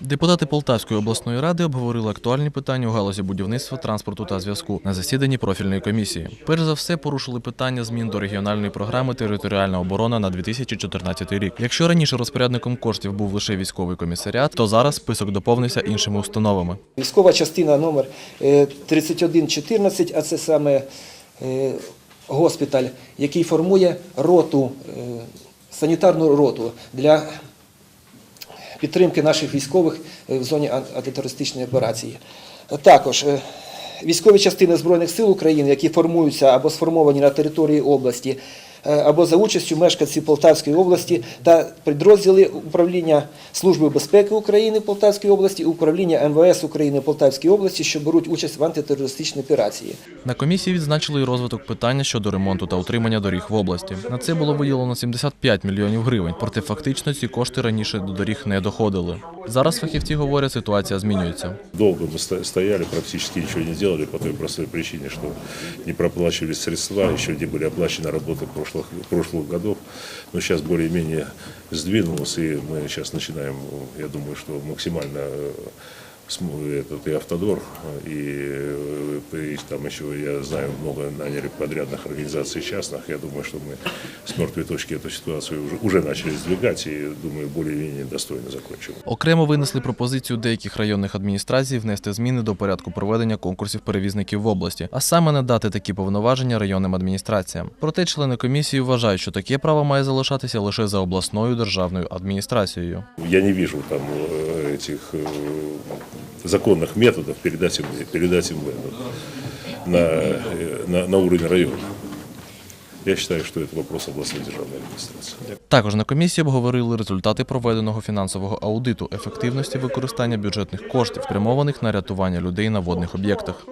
Депутати Полтавської обласної ради обговорили актуальні питання у галузі будівництва, транспорту та зв'язку на засіданні профільної комісії. Перш за все порушили питання змін до регіональної програми Територіальна оборона на 2014 рік. Якщо раніше розпорядником коштів був лише військовий комісаріат, то зараз список доповнився іншими установами. Військова частина номер е, 3114, а це саме е, госпіталь, який формує роту, е, санітарну роту для підтримки наших військових е, в зоні антитерористичної операції. Також е, військові частини Збройних сил України, які формуються або сформовані на території області, або за участю мешканців Полтавської області та підрозділи управління Служби безпеки України Полтавської області, управління МВС України Полтавської області, що беруть участь в антитерористичній операції. На комісії відзначили і розвиток питання щодо ремонту та утримання доріг в області. На це було виділено 75 мільйонів гривень, проте фактично ці кошти раніше до доріг не доходили. Зараз фахівці говорять, ситуація змінюється. Долго мы сто- стояли, практически ничего не делали по той простой причине, что не проплачивались средства, еще не были оплачены работы прошлых, прошлых годов. Но сейчас более-менее сдвинулось, и мы сейчас начинаем, я думаю, что максимально э, см- этот и автодор, и, э, и там еще, я знаю, много наняли подрядных организаций частных. Я думаю, что мы с мертвой точки эту ситуацию уже, уже начали сдвигать, и думаю, более-менее достойно закончим. Окремо винесли пропозицію деяких районних адміністрацій внести зміни до порядку проведення конкурсів перевізників в області, а саме надати такі повноваження районним адміністраціям. Проте члени комісії вважають, що таке право має залишатися лише за обласною державною адміністрацією. Я не вижу там э, этих э, законных методов передать им, передать им это на, э, на, на уровень района. Я считаю, что это вопрос областной державной администрации. Також на комісії обговорили результати проведеного фінансового аудиту ефективності використання бюджетних коштів, спрямованих на рятування людей на водних об'єктах.